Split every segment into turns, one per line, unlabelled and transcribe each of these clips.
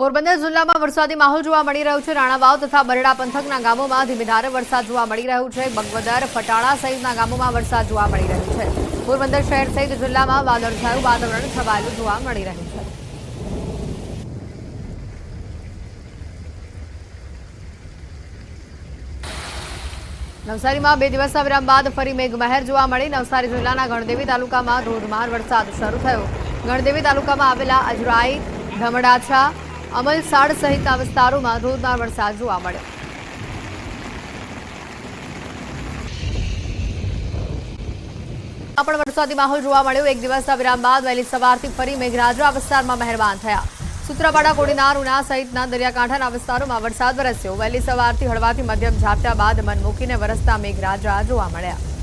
પોરબંદર જિલ્લામાં વરસાદી માહોલ જોવા મળી રહ્યો છે. રાણાવાવ તથા બરડા પંથકના ગામોમાં ધીમી ધારે વરસાદ જોવા મળી રહ્યો છે. બગવદર ફટાળા સહિતના ગામોમાં વરસાદ જોવા મળી રહ્યો છે. પોરબંદર શહેર સહિત જિલ્લામાં વાદળછાયું વાતાવરણ છવાયેલું જોવા મળી રહ્યું છે. નવસારીમાં બે દિવસના વિરામ બાદ ફરી મેઘમહેર જોવા મળી. નવસારી જિલ્લાના ગણદેવી તાલુકામાં ધોધમાર વરસાદ શરૂ થયો. ગણદેવી તાલુકામાં આવેલા અજરાઈ, ધમડાછા અમલસાડ સહિતના વિસ્તારોમાં ધોધમાર વરસાદ જોવા મળ્યો. પણ વરસાદી માહોલ જોવા મળ્યો. એક દિવસના વિરામ બાદ વહેલી સવારથી ફરી મેઘરાજા વિસ્તારમાં મહેરબાન થયા. સુત્રાપાડા, કોડીનાર, ઉના સહિતના દરિયાકાંઠાના વિસ્તારોમાં વરસાદ વરસ્યો. વહેલી સવારથી હળવાથી મધ્યમ ઝાપટા બાદ મન મૂકીને વરસતા મેઘરાજા જોવા મળ્યા.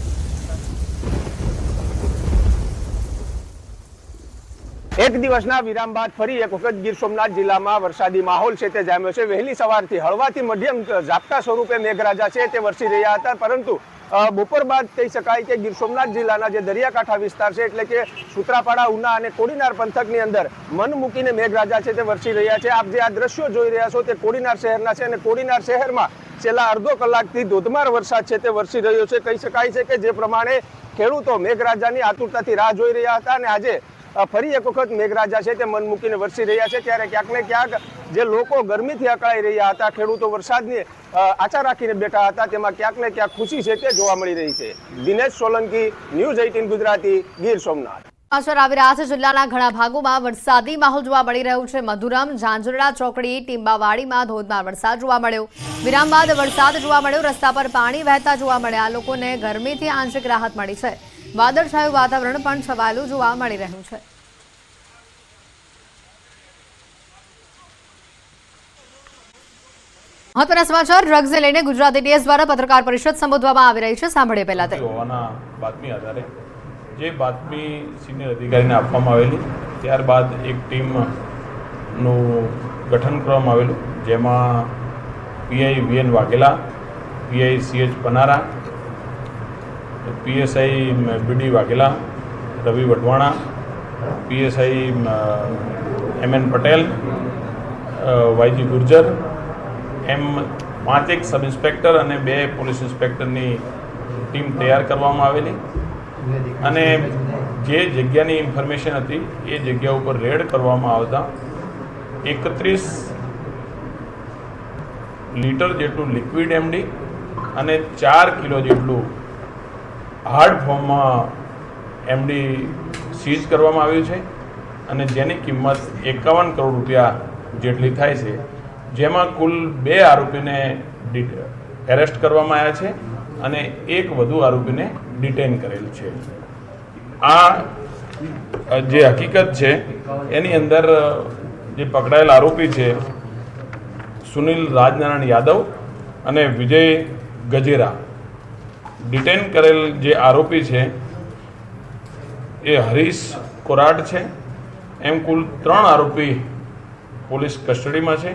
એક દિવસના વિરામ બાદ ફરી એક વખત ગીર સોમનાથ જિલ્લામાં વરસાદી માહોલ છે તે જામ્યો છે. વહેલી સવારથી હળવાથી મધ્યમ ઝાપટા સ્વરૂપે મેઘરાજા છે તે વરસી રહ્યા હતા, પરંતુ બપોર બાદ કહી શકાય કે ગીર સોમનાથ જિલ્લાના જે દરિયાકાંઠા વિસ્તાર છે એટલે કે સુત્રાપાડા, ઉના અને કોડીનાર પંથકની અંદર મન મૂકીને મેઘરાજા છે તે વરસી રહ્યા છે. આપ જે આ દ્રશ્યો જોઈ રહ્યા છો તે કોડીનાર શહેરના છે અને કોડીનાર શહેરમાં છેલ્લા અડધો કલાકથી ધોધમાર વરસાદ છે તે વરસી રહ્યો છે. કહી શકાય છે કે જે પ્રમાણે ખેડૂતો મેઘરાજાની આતુરતાથી રાહ જોઈ રહ્યા હતા અને આજે ફરી એક વખત મેઘરાજા છે તે મન મૂકીને વરસી રહ્યા છે. ત્યારે ક્યાંક ને ક્યાંક જે લોકો ગરમીથી અકળાઈ રહ્યા હતા, ખેડૂતો વરસાદની આચાર રાખીને બેઠા હતા, તેમાં ક્યાંક ને ક્યાંક ખુશી છે તે જોવા મળી રહી છે. Dinesh Solanki, news eighteen Gujarati, Gir Somnath.
સમાચાર આવી રહ્યા છે. જિલ્લાના ઘણા ભાગોમાં વરસાદી માહોલ જોવા મળી રહ્યું છે. મધુરમ, ઝાંઝરડા, ચોકડી, ટીંબાવાડીમાં ધોધમાર વરસાદ જોવા મળ્યો. વિરામ બાદ વરસાદ જોવા મળ્યો. રસ્તા પર પાણી વહેતા જોવા મળ્યા. લોકોને ગરમીથી આંશિક રાહત મળી છે. વાદળછાયું વાતાવરણ પણ છવાયેલું જોવા મળી રહ્યું છે. મહત્વના સમાચાર ડ્રગ્સને લઈને ગુજરાત એટીએસ દ્વારા પત્રકાર પરિષદ સંબોધવામાં આવી રહી છે. સાંભળીએ પહેલા તે.
હોવાના બાતમી આધારે જે બાતમી સિનિયર અધિકારીને આપવામાં આવેલી, ત્યારબાદ એક ટીમનું ગઠન કરવામાં આવેલું, જેમાં PI VN Vaghela, PI CH Panara PSI BD Vaghela, Ravi Vadhvana, PSI M N Patel YG Gurjar, એમ પાંચેક સબ ઇન્સ્પેક્ટર અને બે પોલીસ ઇન્સ્પેક્ટરની ટીમ તૈયાર કરવામાં આવેલી. અને જે જગ્યાની ઇન્ફોર્મેશન હતી, એ જગ્યા ઉપર રેડ કરવામાં આવતા એકત્રીસ લીટર જેટલું લિક્વિડ એમડી અને ચાર કિલો જેટલું હાર્ડ ફોર્મમાં એમડી સીઝ કરવામાં આવ્યું છે અને જેની કિંમત એકાવન કરોડ રૂપિયા જેટલી થાય છે. જેમાં કુલ બે આરોપીને એરેસ્ટ કરવામાં આવ્યા છે અને એક વધુ આરોપીને ડિટેન કરેલ છે. આ જે હકીકત છે, એની અંદર જે પકડાયેલ આરોપી છે સુનિલ રાજનારાયણ યાદવ અને વિજય ગજેરા. ડિટેન કરેલ જે આરોપી છે, એ હરીશ કોરાટ છે. એમ કુલ ત્રણ આરોપી પોલીસ કસ્ટડીમાં છે.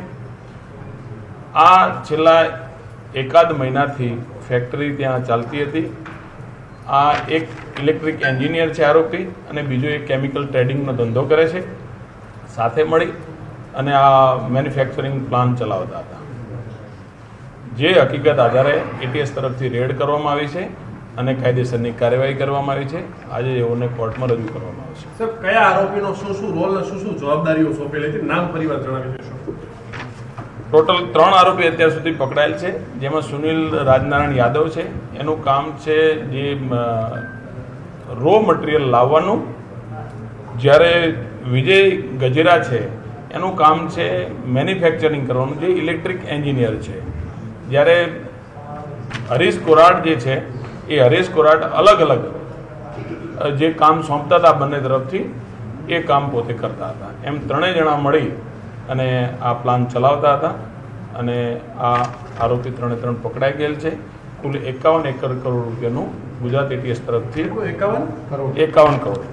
આ છેલ્લા એકાદ મહિનાથી ફેક્ટરી ત્યાં ચાલતી હતી. આ એક ઇલેક્ટ્રિક એન્જિનિયર છે આરોપી અને બીજો એક કેમિકલ ટ્રેડિંગનો ધંધો કરે છે. સાથે મળી અને આ મેન્યુફેક્ચરિંગ પ્લાન ચલાવતા હતા. જે હકીકત આધારે એટીએસ તરફથી રેડ કરવામાં આવી છે અને કાયદેસરની કાર્યવાહી કરવામાં આવી છે. આજે એઓને કોર્ટમાં રજૂ કરવામાં આવશે
સર કયા આરોપીનો શું શું રોલ અને શું શું જવાબદારીઓ સોંપેલી હતી? નામ પરિવાર જણાવી દેશો.
ટોટલ ત્રણ આરોપી અત્યાર સુધી પકડાયેલ છે જેમાં સુનિલ રાજનારાયણ યાદવ છે. એનું કામ છે જે રો મટીરિયલ લાવવાનું. જ્યારે વિજય ગજેરા છે એનું કામ છે મેન્યુફેક્ચરિંગ કરવાનું જે ઇલેક્ટ્રિક એન્જિનિયર છે. જ્યારે હરીશ કોરાટ જે છે એ હરીશ કોરાટ અલગ અલગ જે કામ સોંપતા હતા બંને તરફથી એ કામ પોતે કરતા હતા. એમ ત્રણેય જણા મળી અને આ પ્લાન ચલાવતા હતા અને આ આરોપી ત્રણે ત્રણ પકડાઈ ગયેલ છે. કુલ એકાવન એકર કરોડ રૂપિયાનું ગુજરાત એટીએસ તરફથી
એકાવન?
એકાવન કરોડ.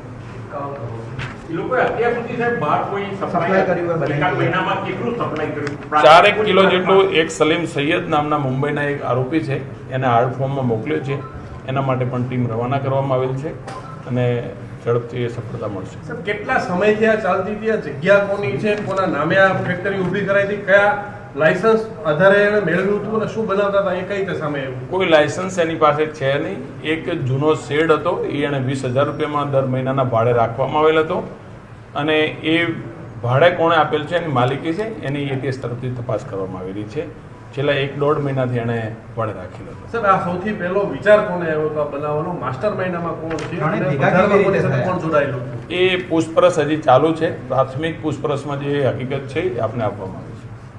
ચારેક કિલો જેટલું એક સલીમ સૈયદ નામના મુંબઈના એક આરોપી છે એને હાર્ડ ફોર્મમાં મોકલ્યો છે. એના માટે પણ ટીમ રવાના કરવામાં આવેલ છે અને ઝડપથી એ સફળતા મળશે.
કેટલા સમયથી આ ચાલતી હતી? આ જગ્યા કોની છે? કોના નામે આ ફેક્ટરી ઊભી કરાઈ હતી? કયા લાયસન્સ આધારે એણે મેળવ્યું હતું અને શું બનાવતા હતા? એ કઈ રીતે સામે આવ્યું?
કોઈ લાયસન્સ એની પાસે છે નહીં. એક જૂનો શેડ હતો. એ એણે વીસ હજાર રૂપિયામાં દર મહિનાના ભાડે રાખવામાં આવેલ હતો. અને એ ભાડે કોણે આપેલ છે? એની માલિકી છે. એની એટીએસ તરફથી તપાસ કરવામાં આવેલી છે. છેલ્લા એક દોઢ મહિનાથી એણે ભાડે રાખેલો હતો.
સર આ સૌથી પહેલો વિચાર કોને આવ્યો હતો આ બનાવવાનો? માસ્ટર માઇન્ડમાં કોણ છે? કોણ જોડાયેલું
એ પૂછપરછ હજી ચાલુ છે. પ્રાથમિક પૂછપરછમાં જે હકીકત છે એ આપને આપવામાં આવી.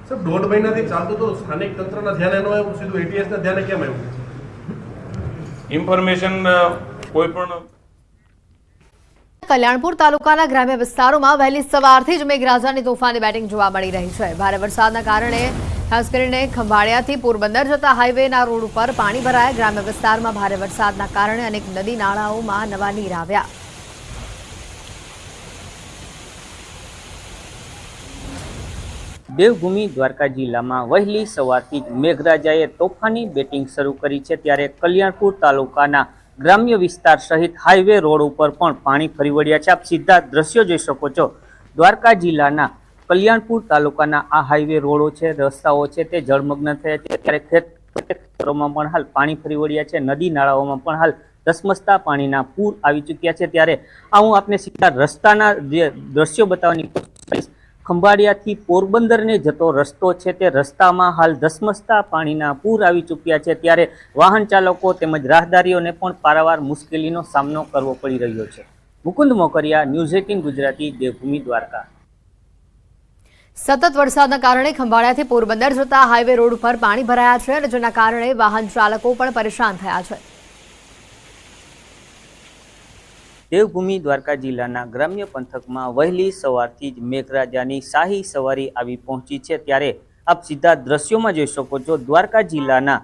સાહેબ દોઢ મહિનાથી ચાલતું તો સ્થાનિક તંત્રના ધ્યાને ન આવ્યું સીધું એટીએસના ધ્યાને કેમ આવ્યું?
ઇન્ફોર્મેશન કોઈ પણ
કલ્યાણપુર તાલુકાના ગ્રામ્ય વિસ્તારોમાં વહેલી સવારથી જ મેઘરાજાની તોફાની બેટિંગ જોવા મળી રહી છે. ભારે વરસાદના કારણે ખાસ કરીને ખંભાળિયાથી પોરબંદર જતા હાઈવેના રોડ ઉપર પાણી ભરાયા. ગ્રામ્ય વિસ્તારમાં ભારે વરસાદના કારણે અનેક નદી નાળાઓમાં નવા નીર આવ્યા.
દેવભૂમિ દ્વારકા જિલ્લામાં વહેલી સવારથી મેઘરાજાએ તોફાની બેટિંગ શરૂ કરી છે, ત્યારે કલ્યાણપુર તાલુકાના ગ્રામ્ય વિસ્તાર સહિત હાઈવે રોડ ઉપર પણ પાણી ફરી વળ્યા છે. આપ સીધા દ્રશ્યો જોઈ શકો છો. દ્વારકા જિલ્લાના કલ્યાણપુર તાલુકાના આ હાઈવે રોડો છે, રસ્તાઓ છે, તે જળમગ્ન થયા છે. ત્યારે ખેત ખેતરોમાં પણ હાલ પાણી ફરી વળ્યા છે, નદી નાળાઓમાં પણ હાલ ધસમસતા પાણીના પૂર આવી ચૂક્યા છે. ત્યારે આ હું આપને સીધા રસ્તાના જે દ્રશ્યો બતાવવાની ખંભાળિયાથી પોરબંદરને જતો રસ્તો છે તે રસ્તામાં હાલ ધસમસતા પાણીના પૂર આવી ચૂક્યા છે. ત્યારે વાહન ચાલકો તેમજ રાહદારીઓને પણ પારાવાર મુશ્કેલીનો સામનો કરવો પડી રહ્યો છે. Mukund Mokariya, news eighteen Gujarati, Devbhoomi Dwarka.
સતત વરસાદના કારણે ખંભાળિયાથી પોરબંદર જતા હાઈવે રોડ ઉપર પાણી ભરાયા છે અને જેના કારણે વાહન ચાલકો પણ પરેશાન થયા છે.
દેવભૂમિ દ્વારકા જિલ્લાના ગ્રામ્ય પંથકમાં વહેલી સવારથી જ મેઘરાજાની શાહી સવારી આવી પહોંચી છે. ત્યારે આપ સીધા દ્રશ્યોમાં જોઈ શકો છો, દ્વારકા જિલ્લાના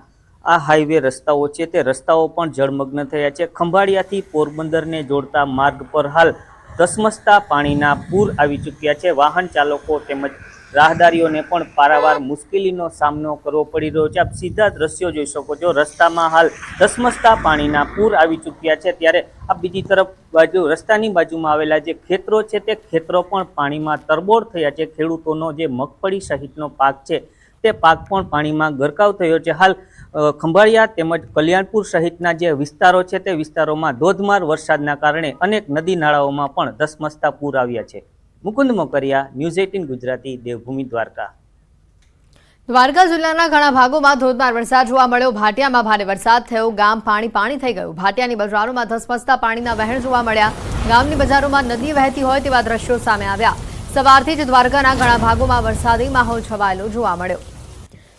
આ હાઈવે રસ્તાઓ છે. તે રસ્તાઓ પણ જળમગ્ન થયા છે. ખંભાળિયાથી પોરબંદરને જોડતા માર્ગ પર હાલ ધસમસતા પાણીના પૂર આવી ચૂક્યા છે. વાહન ચાલકો તેમજ રાહદારીઓને પણ પારાવાર મુશ્કેલીનો સામનો કરવો પડી રહ્યો છે. આપ સીધા દ્રશ્યો જોઈ શકો છો. રસ્તામાં હાલ ધસમસતા પાણીના પૂર આવી ચૂક્યા છે. ત્યારે આ બીજી તરફ બાજુ, રસ્તાની બાજુમાં આવેલા જે ખેતરો છે, તે ખેતરો પણ પાણીમાં તરબોળ થયા છે. ખેડૂતોનો જે મગફળી સહિતનો પાક છે, તે પાક પણ પાણીમાં ગરકાવ થયો છે. હાલ ખંભાળિયા તેમજ કલ્યાણપુર સહિતના જે વિસ્તારો છે, તે વિસ્તારોમાં ધોધમાર વરસાદના કારણે અનેક નદી નાળાઓમાં પણ ધસમસતા પૂર આવ્યા છે. Mukund Mokariya news eighteen Gujarati, Devbhoomi Dwarka.
Dwarka જિલ્લાના ઘણા ભાગોમાં ધોધમાર વરસાદ જોવા મળ્યો. ભાટિયામાં ભારે વરસાદ થયો. ગામ પાણી પાણી થઈ ગયું. ભાટિયાની બજારોમાં ધસમસતા પાણીના વહેણ જોવા મળ્યા. ગામની બજારોમાં નદી વહેતી હોય તેવા દ્રશ્યો સામે આવ્યા. સવારથી જ દ્વારકાના ઘણા ભાગોમાં વરસાદી માહોલ છવાયેલો જોવા મળ્યો.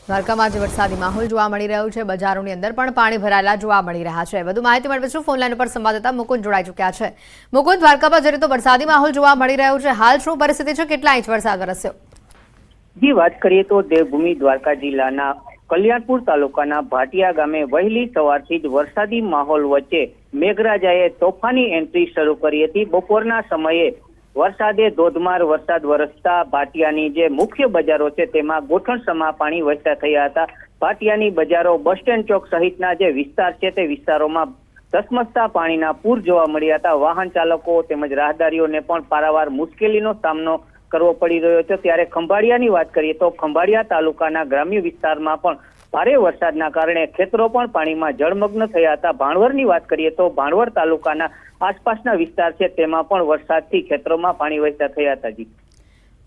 દ્વારકામાં આજે વરસાદી માહોલ જોવા મળી રહ્યો છે. બજારોની અંદર પણ પાણી ભરાયેલા જોવા મળી રહ્યા છે. વધુ માહિતી મેળવીશું ફોનલાઈન ઉપર સંવાદદાતા મુકુંદ જોડાઈ ચૂક્યા છે. મુકુંદ દ્વારકામાં જે તો વરસાદી માહોલ જોવા મળી રહ્યો છે, હાલ શું પરિસ્થિતિ છે? કેટલા ઇંચ વરસાદ વરસ્યો?
જી, વાત કરીએ તો દેવભૂમિ દ્વારકા જિલ્લાના કલ્યાણપુર તાલુકાના ભાટિયા ગામે વહેલી સવારથી જ વરસાદી માહોલ વચ્ચે મેઘરાજાએ તોફાની એન્ટ્રી શરૂ કરી હતી. બપોરના સમયે વરસાદે ધોધમાર વરસાદ વરસતા ભાટિયાની જે મુખ્ય બજારો છે તેમાં ગોઠણસમા પાણી વહેતા થયા હતા. ભાટિયાની બજારો બસ સ્ટેન્ડ ચોક સહિતના જે વિસ્તાર છે તે વિસ્તારોમાં ધસમસતા પાણીના પૂર જોવા મળ્યા હતા. વાહન ચાલકો તેમજ રાહદારીઓને પણ પારાવાર મુશ્કેલીનો સામનો કરવો પડી રહ્યો છે. ત્યારે ખંભાળિયાની વાત કરીએ તો ખંભાળિયા તાલુકાના ગ્રામ્ય વિસ્તારમાં પણ ભારે વરસાદના કારણે ખેતરો પણ પાણીમાં જળમગ્ન થયા હતા. ભાણવરની વાત કરીએ તો ભાણવર તાલુકાના આસપાસના વિસ્તાર છે, તેમાં પણ વરસાદથી ખેતરોમાં પાણી વહેતા થયા હતા જી.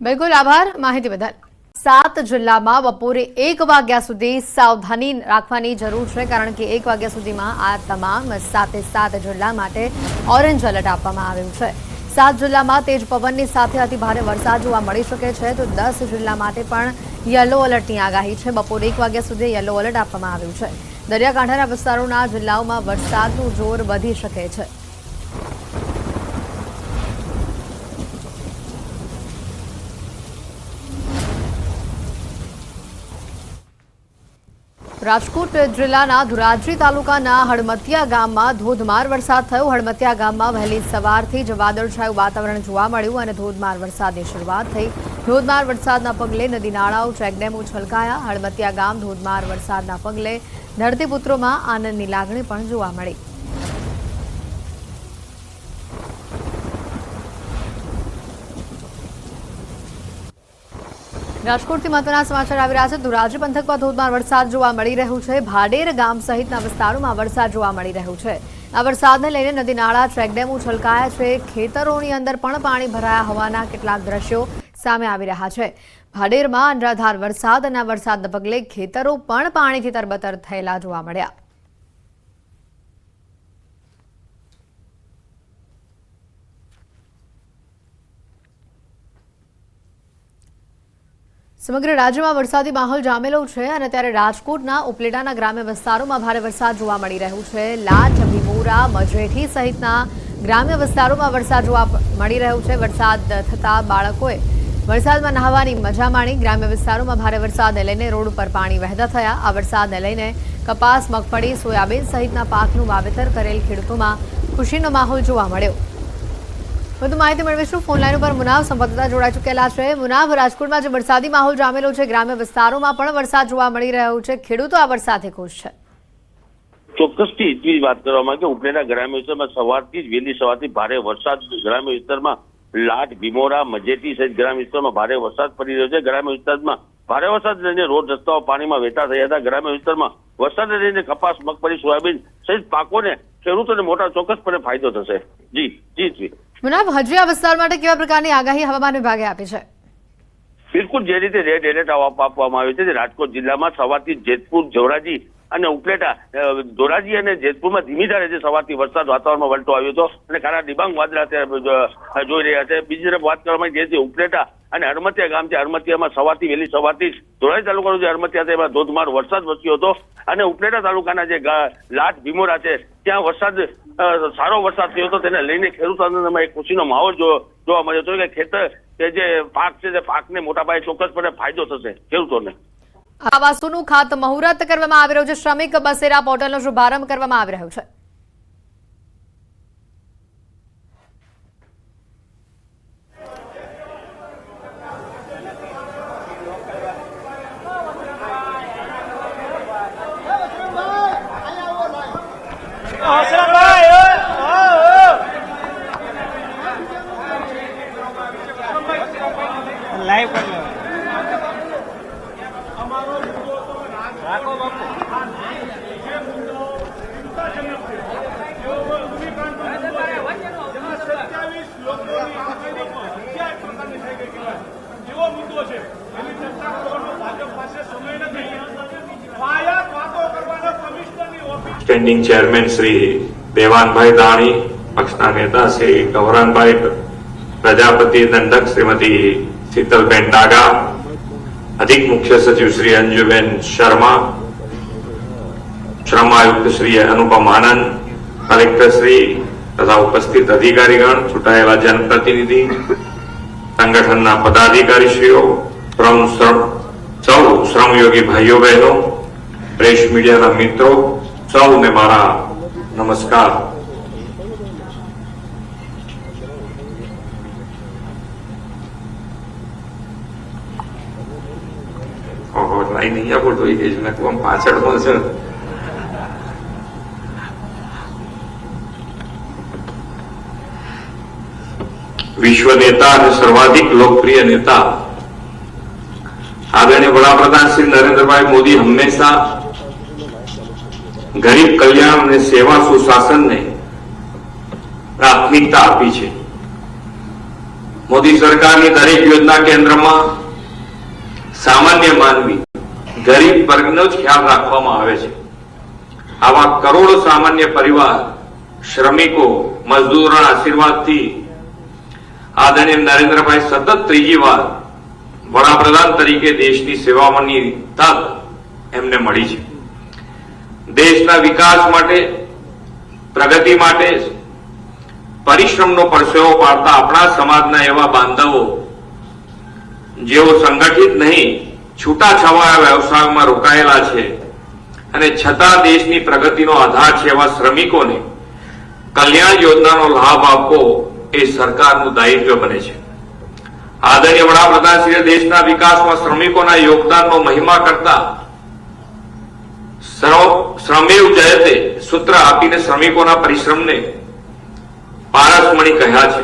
બિલકુલ, આભાર માહિતી બદલ. સાત જિલ્લામાં બપોરે એક વાગ્યા સુધી સાવધાની રાખવાની જરૂર છે, કારણ કે એક વાગ્યા સુધીમાં આ તમામ સાતે સાત જિલ્લા માટે ઓરેન્જ એલર્ટ આપવામાં આવ્યું છે. સાત જિલ્લામાં તેજ પવનની સાથે અતિ ભારે વરસાદ જોવા મળી શકે છે, તો દસ જિલ્લા માટે પણ યલો એલર્ટની આગાહી છે. બપોરે એક વાગ્યા સુધી યલો એલર્ટ આપવામાં આવ્યું છે. દરિયાકાંઠાના વિસ્તારોના જિલ્લાઓમાં વરસાદનું જોર વધી શકે છે. રાજકોટ જિલ્લાના ધોરાજી તાલુકાના હળમતિયા ગામમાં ધોધમાર વરસાદ થયો. હળમતિયા ગામમાં વહેલી સવારથી જ વાદળછાયું વાતાવરણ જોવા મળ્યું અને ધોધમાર વરસાદની શરૂઆત થઈ. ધોધમાર વરસાદના પગલે નદી નાળાઓ, ચેકડેમો છલકાયા. હળમતિયા ગામ ધોધમાર વરસાદના પગલે ધરતીપુત્રોમાં આનંદની લાગણી પણ જોવા મળી. રાજકોટથી મહત્વના સમાચાર આવી રહ્યા છે. ધોરાજી પંથકમાં ધોધમાર વરસાદ જોવા મળી રહ્યું છે. ભાડેર ગામ સહિતના વિસ્તારોમાં વરસાદ જોવા મળી રહ્યું છે. આ વરસાદને લઈને નદી નાળા ચેકડેમો છલકાયા છે. ખેતરોની અંદર પણ પાણી ભરાયા હોવાના કેટલાક દ્રશ્યો સામે આવી રહ્યા છે. ભાડેરમાં અનરાધાર વરસાદ અને વરસાદના પગલે ખેતરો પણ પાણીથી તરબતર થયેલા જોવા મળ્યા. સમગ્ર રાજ્યમાં વરસાદી માહોલ જામેલો છે અને ત્યારે રાજકોટના ઉપલેટાના ગ્રામ્ય વિસ્તારોમાં ભારે વરસાદ જોવા મળી રહ્યું છે. લાઠ ભીમોરા મજેઠી સહિતના ગ્રામ્ય વિસ્તારોમાં વરસાદ જોવા મળી રહ્યો છે. વરસાદ થતા બાળકોએ વરસાદમાં નહાવાની મજા માણી ગ્રામ્ય વિસ્તારોમાં ભારે વરસાદને લઈને રોડ ઉપર પાણી વહેતા થયા. આ વરસાદને લઈને કપાસ, મગફળી, સોયાબીન સહિતના પાકનું વાવેતર કરેલ ખેડૂતોમાં ખુશીનો માહોલ જોવા મળ્યો. વધુ માહિતી મેળવીશું. ફોનલાઈન ઉપર મુનાવ સંવાદદાતા જોડાઈ ચૂકેલા છે. મુનાવ, રાજકોટમાં જે વરસાદી માહોલ જામેલો છે, ગ્રામ્ય વિસ્તારોમાં પણ વરસાદ જોવા મળી રહ્યો છે. ખેડૂતો આ વરસાદથી ખુશ છે.
ચોક્કસથી એટલી વાત કરવામાં કે ઉપલેટા ગ્રામ્ય વિસ્તારમાં સવારથી જ વહેલી સવારથી ભારે વરસાદ ગ્રામ્ય વિસ્તારમાં લાટ, ભીમોરા, મજેટી સહિત ગ્રામ્ય વિસ્તારમાં ભારે વરસાદ પડી રહ્યો છે. ગ્રામ્ય વિસ્તારમાં ભારે વરસાદ લઈને રોડ રસ્તાઓ પાણીમાં વહેતા થયા હતા. ગ્રામ્ય વિસ્તારમાં વરસાદને લઈને કપાસ, મગફળી, સોયાબીન સહિત પાકોને ખેડૂતોને મોટા ચોક્કસપણે ફાયદો થશે. જી જી જી.
મુનાવ હજી આ વિસ્તાર માટે કેવા પ્રકારની આગાહી હવામાન વિભાગે આપી છે?
બિલકુલ, જે રીતે રેડ એલર્ટ આપવામાં આવ્યું છે રાજકોટ જિલ્લામાં સવારથી જેતપુર જોરાજી અને ઉપલેટા ધોરાજી અને જેતપુરમાં ધીમી ધારે જે સવારથી વરસાદ વાતાવરણમાં વળતો આવ્યો હતો અને કાળા ડિબાંગ વાદળા જોઈ રહ્યા છે. બીજી તરફ વાત કરવામાં જે છે ઉપલેટા અને હરમતિયા ગામ છે. હરમતિયામાં સવારથી વહેલી સવારથી ધોરાજી તાલુકાનો જે હરમતિયા છે એમાં ધોધમાર વરસાદ વરસ્યો હતો અને ઉપલેટા તાલુકાના જે લાટ ભીમોરા છે, ત્યાં વરસાદ સારો વરસાદ થયો હતો. તેને લઈને ખેડૂતોમાં એક ખુશીનો માહોલ જોવા મળ્યો હતો કે ખેતર જે પાક છે તે પાકને મોટા પાયે ચોક્કસપણે ફાયદો થશે ખેડૂતોને.
આ વાસ્તુનું ખાત મુહૂર્ત કરવામાં આવી રહ્યું છે. શ્રમિક બસેરા પોર્ટલનો શુભારંભ કરવામાં આવી રહ્યો છે
લાઈવ કરી લો રાખો બાપુ
એવો મુદ્દો છે એની ચર્ચા કરવાનો ભાજપ પાસે સમય નથી પાયા વાતો કરવાનો કમિશનરની
સ્ટેન્ડિંગ ચેરમેન શ્રી દેવાનભાઈ દાણી પક્ષના નેતા શ્રી ગૌરાનભાઈ પ્રજાપતિ દંડક શ્રીમતી શીતલબેન ડાગા અધિક મુખ્ય સચિવ શ્રી અંજુબેન શર્મા શ્રમ આયુક્ત શ્રી અનુપમ આનંદ કલેક્ટર શ્રી તથા ઉપસ્થિત અધિકારીગણ ચૂંટાયેલા જનપ્રતિનિધિ સંગઠનના પદાધિકારીશ્રીઓ શ્રમ સૌ શ્રમયોગી ભાઈઓ બહેનો પ્રેસ મીડિયાના મિત્રો સૌને મારા નમસ્કાર. વિશ્વ નેતા અને સર્વાધિક લોકપ્રિય નેતા આદરણીય વડાપ્રધાન શ્રી નરેન્દ્રભાઈ મોદી હંમેશા ગરીબ કલ્યાણ અને સેવા સુશાસનને પ્રાથમિકતા આપી છે. મોદી સરકારની દરેક યોજના કેન્દ્રમાં સામાન્ય માનવી ગરીબ વર્ગનો જ ખ્યાલ રાખવામાં આવે છે. આવા કરોડો સામાન્ય પરિવાર, શ્રમિકો, મજદૂરોના આશીર્વાદથી આદરણીય નરેન્દ્રભાઈ સતત ત્રીજી વાર વડાપ્રધાન તરીકે દેશની સેવામાં તક એમને મળી છે. દેશના વિકાસ માટે, પ્રગતિ માટે પરિશ્રમનો પરસેવો પાડતા આપણા સમાજના એવા બાંધવો, જેઓ સંગઠિત નહીં, છૂટાછવાયા વ્યવસાયમાં રોકાયેલા છે અને છતાં દેશની પ્રગતિનો આધાર છે એવા શ્રમિકોને કલ્યાણ યોજનાનો લાભ આપવો એ સરકારનું દાયિત્વ બને છે. આદરણીય વડાપ્રધાન શ્રી દેશના વિકાસમાં શ્રમિકોના યોગદાનનો મહિમા કરતા શ્રમ- શ્રમેવ જયતે સૂત્ર આપીને શ્રમિકોના પરિશ્રમને પારસમણી કહ્યા છે.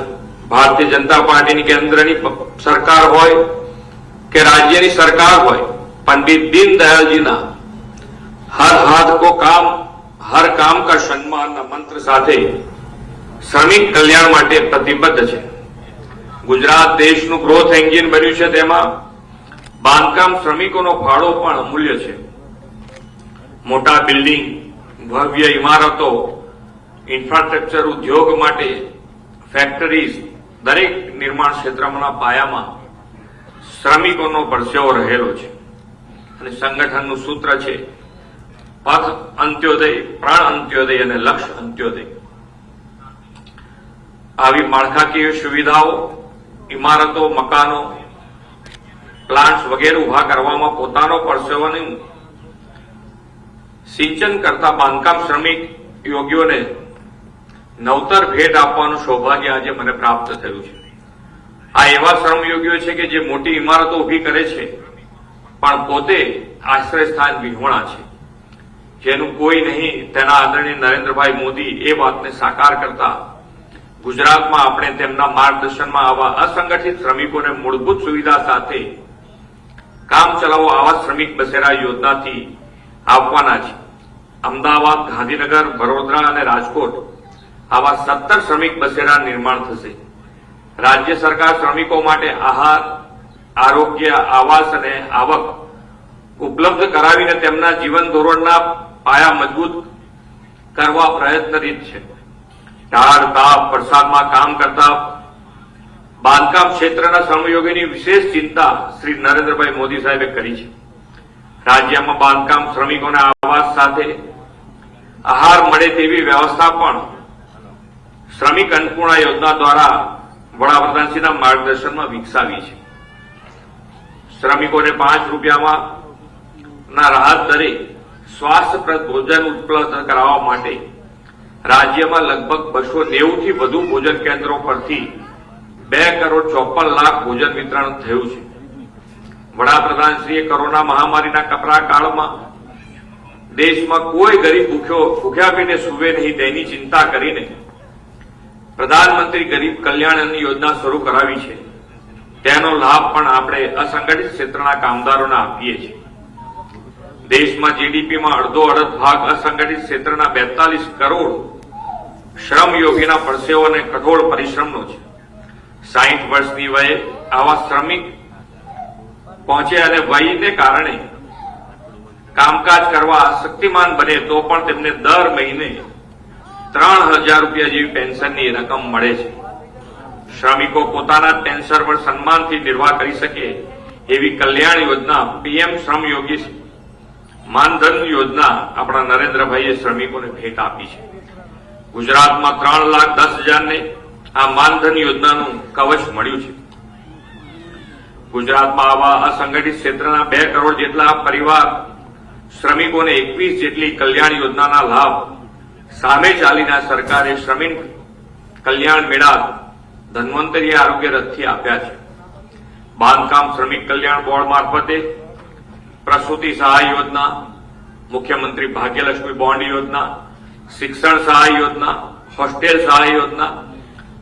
ભારતીય જનતા પાર્ટીની કેન્દ્રની સરકાર હોય કે રાજ્યની સરકાર હોય, પંડિત દીનદયાળજીના હર હાથ કો કામ, હર કામ કા સન્માનના મંત્ર સાથે શ્રમિક કલ્યાણ માટે પ્રતિબદ્ધ છે. ગુજરાત દેશનું ગ્રોથ એન્જિન બન્યું છે તેમાં બાંધકામ શ્રમિકોનો ફાળો પણ અમૂલ્ય છે. મોટા બિલ્ડિંગ, ભવ્ય ઇમારતો ઇન્ફ્રાસ્ટ્રક્ચર ઉદ્યોગ માટે ફેક્ટરીઝ દરેક નિર્માણ ક્ષેત્રના પાયામાં શ્રમિકોનો પરસેવો રહેલો છે. અને સંગઠનનું સૂત્ર છે, પથ અંત્યોદય, પ્રાણ અંત્યોદય અને લક્ષ્ય અંત્યોદય. આવી માળખાકીય સુવિધાઓ, ઇમારતો, મકાનો પ્લાન્ટ્સ વગેરે ઊભા કરવામાં પોતાનો પરસેવાનું સિંચન કરતા બાંધકામ શ્રમિક યોગીઓને નવતર ભેટ આપવાનું સૌભાગ્ય આજે મને પ્રાપ્ત થયું છે. આ એવા શ્રમયોગીઓ છે કે જે મોટી ઇમારતો ઊભી કરે છે, પણ પોતે આશ્રય સ્થાન વિહોણા છે. જેનું કોઈ નહીં, તેના આદરણીય નરેન્દ્રભાઈ મોદી એ વાતને સાકાર કરતા ગુજરાતમાં આપણે તેમના માર્ગદર્શનમાં આવા અસંગઠિત શ્રમિકોને મૂળભૂત સુવિધા સાથે કામ ચલાવો આવા શ્રમિક બસેરા યોજનાથી આપવાના છે. અમદાવાદ, ગાંધીનગર, વડોદરા અને રાજકોટ આવા સત્તર શ્રમિક બસેરા નિર્માણ થશે. રાજ્ય સરકાર શ્રમિકો માટે આહાર, આરોગ્ય, આવાસ અને આવક ઉપલબ્ધ કરાવીને તેમના જીવન ધોરણના પાયા મજબૂત કરવા પ્રયત્નરીત છે. ઢાળ, તાપ, વરસાદમાં કામ કરતા બાંધકામ ક્ષેત્રના શ્રમયોગીની વિશેષ ચિંતા શ્રી નરેન્દ્રભાઈ મોદી સાહેબે કરી છે. રાજ્યમાં બાંધકામ શ્રમિકોના આવાસ સાથે આહાર મળે તેવી વ્યવસ્થા પણ શ્રમિક અન્નપૂર્ણા યોજના દ્વારા વડાપ્રધાનશ્રીના માર્ગદર્શનમાં વિકસાવી છે. શ્રમિકોને પાંચ રૂપિયામાં ના રાહત દરે સ્વાસ્થ્યપ્રદ ભોજન ઉપલબ્ધ કરાવવા માટે રાજ્યમાં લગભગ બસો નેવુંથી વધુ ભોજન કેન્દ્રો પરથી બે કરોડ ચોપન લાખ ભોજન વિતરણ થયું છે. વડાપ્રધાનશ્રીએ કોરોના મહામારીના કપરા કાળમાં દેશમાં કોઈ ગરીબ ભૂખ્યો ભૂખ્યા પેટે સુવે નહીં, તેની ચિંતા કરીને પ્રધાનમંત્રી ગરીબ કલ્યાણ યોજના શરૂ કરાવી છે. તેનો લાભ પણ આપણે અસંગઠિત ક્ષેત્રના કામદારોને આપીએ છીએ. દેશમાં જીડીપીમાં અડધો અડધ ભાગ અસંગઠિત ક્ષેત્રના બેતાલીસ કરોડ શ્રમયોગીના પરસેવો અને કઠોળ પરિશ્રમનો છે. સાહીઠ વર્ષની વયે આવા શ્રમિક પહોંચે અને વયને કારણે કામકાજ કરવા શક્તિમાન બને તો પણ તેમને દર મહિને ત્રણ હજાર રૂપિયા જેવી પેન્શનની રકમ મળે છે. શ્રમિકો પોતાના પેન્શન પર સન્માનથી નિર્વાહ કરી શકે એવી કલ્યાણ યોજના પીએમ શ્રમયોગી માનધન યોજના આપણા નરેન્દ્રભાઈએ શ્રમિકોને ભેટ આપી છે. ગુજરાતમાં ત્રણ લાખ દસ હજારને આ માનધન યોજનાનું કવચ મળ્યું છે. ગુજરાતમાં આવા અસંગઠિત ક્ષેત્રના બે કરોડ જેટલા પરિવાર શ્રમિકોને એકવીસ જેટલી કલ્યાણ યોજનાના લાભ સામે ચાલીના સરકારે શ્રમિક કલ્યાણ મેળા ધન્વંતરી આરોગ્ય રથથી આપ્યા છે. બાંધકામ શ્રમિક કલ્યાણ બોર્ડ મારફતે પ્રસૂતિ સહાય યોજના, મુખ્યમંત્રી ભાગ્યલક્ષ્મી બોન્ડ યોજના, શિક્ષણ સહાય યોજના, હોસ્ટેલ સહાય યોજના,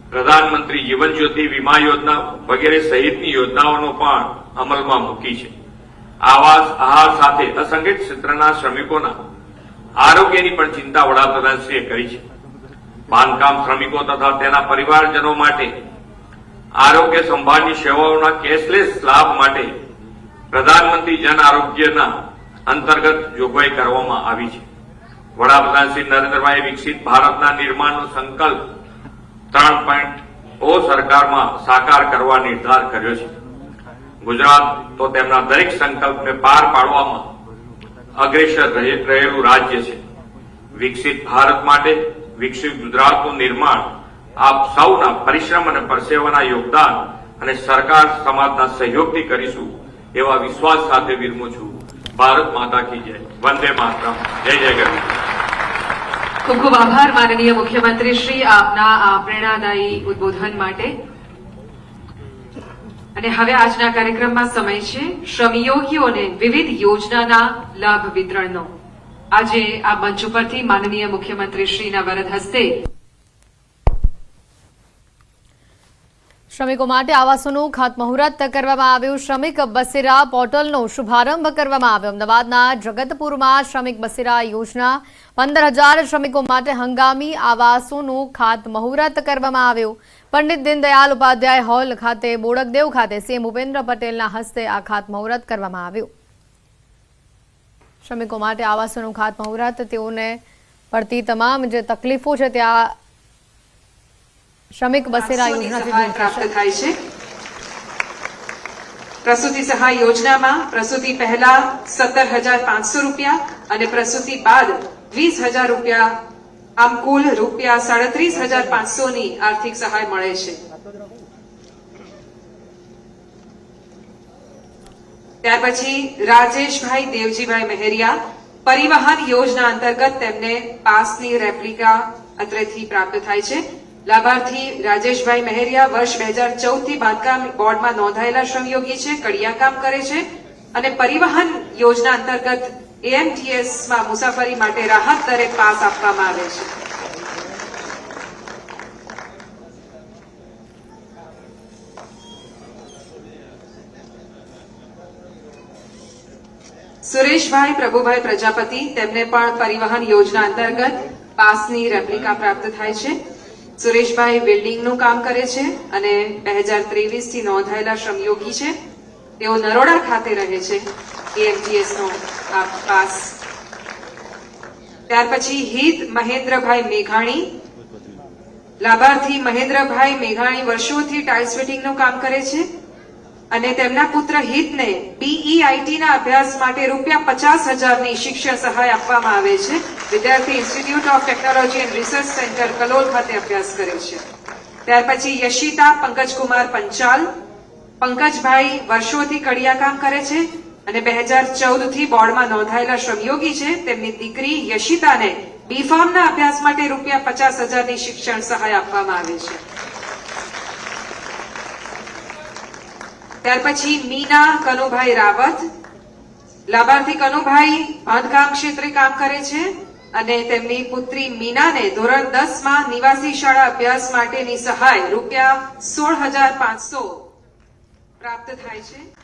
પ્રધાનમંત્રી જીવન જ્યોતિ વીમા યોજના વગેરે સહિતની યોજનાઓનો પણ અમલમાં મૂકી છે. આવાસ આહાર સાથે અસંગઠિત ક્ષેત્રના શ્રમિકોના આરોગ્યની પણ ચિંતા વડાપ્રધાનશ્રીએ કરી છે. બાંધકામ શ્રમિકો તથા તેના પરિવારજનો માટે આરોગ્ય સંભાળની સેવાઓના કેશલેસ લાભ માટે પ્રધાનમંત્રી જન આરોગ્યના અંતર્ગત જોગવાઈ કરવામાં આવી છે. વડાપ્રધાન શ્રી નરેન્દ્રભાઈ વિકસિત ભારતના નિર્માણનો સંકલ્પ ત્રણ પોઈન્ટ ઓ સરકારમાં સાકાર કરવા નિર્ધાર કર્યો છે. ગુજરાત તો તેમના દરેક સંકલ્પને પાર પાડવામાં અગ્રેસર રહેલું રાજ્ય છે. વિકસિત ભારત માટે વિકસિત ગુજરાતનું નિર્માણ આપ સૌના પરિશ્રમ અને પરસેવાના યોગદાન અને સરકાર સમાજના સહયોગથી કરીશું એવા વિશ્વાસ સાથે વિરમું છું. ભારત માતા કી જય. વંદે માતરમ. જય જય ગરવી
ખૂબ ખૂબ આભાર, માનનીય મુખ્યમંત્રી શ્રી. આપના, આ પ્રેરણાદાયી ઉદબોધન માટે. અને હવે આજના કાર્યક્રમમાં સમય છે. શ્રમયોગીઓને વિવિધ યોજનાના લાભ વિતરણનો. આજે આ મંચ ઉપરથી માનનીય મુખ્યમંત્રી વરદ હસ્તે
શ્રમિકો માટે આવાસોનું ખાતમુહૂર્ત કરવામાં આવ્યું. શ્રમિક બસેરા પોર્ટલનો શુભારંભ કરવામાં આવ્યો. અમદાવાદના જગતપુરમાં શ્રમિક બસેરા યોજના. પંદર હજાર શ્રમિકો માટે હંગામી આવાસોનું ખાતમુહૂર્ત કરવામાં આવ્યું. પંડિત દીનદયાલ ઉપાધ્યાય હોલ ખાતે બોડકદેવ ખાતે સીએમ ભૂપેન્દ્ર પટેલના હસ્તે આ ખાતમુહૂર્ત કરવામાં આવ્યું. શ્રમિકો માટે આવાસોનું ખાતમુહૂર્ત તેઓને પડતી તમામ જે તકલીફો છે ત્યાં શ્રમિક બસેરા યોજનાથી
પ્રાપ્ત થાય છે. પ્રસૂતિ સહાય યોજનામાં પ્રસૂતિ પહેલા સત્તર હજાર પાંચસો રૂપિયા અને પ્રસૂતિ બાદ વીસ હજાર રૂપિયા આમ કુલ રૂપિયા સાડત્રીસ હજાર પાંચસોની આર્થિક સહાય મળે છે. ત્યાર પછી રાજેશભાઈ દેવજીભાઈ મહેરિયા પરિવહન યોજના અંતર્ગત તેમને પાસની રેપ્લિકા અત્રેથી પ્રાપ્ત થાય છે. લાભાર્થી રાજેશભાઈ મહેરિયા વર્ષ બે હજાર ચૌદથી બાંધકામ બોર્ડમાં નોંધાયેલા શ્રમયોગી છે કડિયા કામ કરે છે અને પરિવહન યોજના અંતર્ગત એએમટીએસમાં મુસાફરી માટે રાહત દરે પાસ આપવામાં આવે છે. સુરેશભાઈ પ્રભુભાઈ પ્રજાપતિ, તેમને પણ પરિવહન યોજના અંતર્ગત પાસની રેપ્લિકા પ્રાપ્ત થાય છે. સુરેશભાઈ વેલ્ડિંગનું કામ કરે છે અને બે હજાર ત્રેવીસથી નોંધાયેલા શ્રમયોગી છે. તેઓ નરોડા ખાતે રહે છે એએમટીએસ આ પાસ. ત્યાર પછી હિત મહેન્દ્રભાઈ મેઘાણી. લાભાર્થી મહેન્દ્રભાઈ મેઘાણી વર્ષોથી ટાઇલ્સ ફિટિંગનું કામ કરે છે અને તેમના પુત્ર હિતને બીઈઆઈટીના અભ્યાસ માટે રૂપિયા પચાસ હજારની શિક્ષણ સહાય આપવામાં આવે છે. વિદ્યાર્થી institute of technology and research centre Kalol ખાતે અભ્યાસ કરે છે. ત્યાર પછી યશિતા પંકજકુમાર પંચાલ. પંકજભાઈ વર્ષોથી કડિયા કામ કરે છે અને બે હજાર ચૌદથી બોર્ડમાં નોંધાયેલા શ્રમયોગી છે. તેમની દીકરી યશિતાને બીફાર્મના અભ્યાસ માટે રૂપિયા પચાસ હજારની શિક્ષણ સહાય આપવામાં આવે છે. ત્યાર પછી મીના કનુભાઈ રાવત. લાભાર્થી કનુભાઈ બાંધકામ ક્ષેત્રે કામ કરે છે અને તેમની પુત્રી મીનાને ધોરણ દસમાં નિવાસી શાળા અભ્યાસ માટેની સહાય રૂપિયા સોળ હજાર પાંચસો પ્રાપ્ત થાય છે.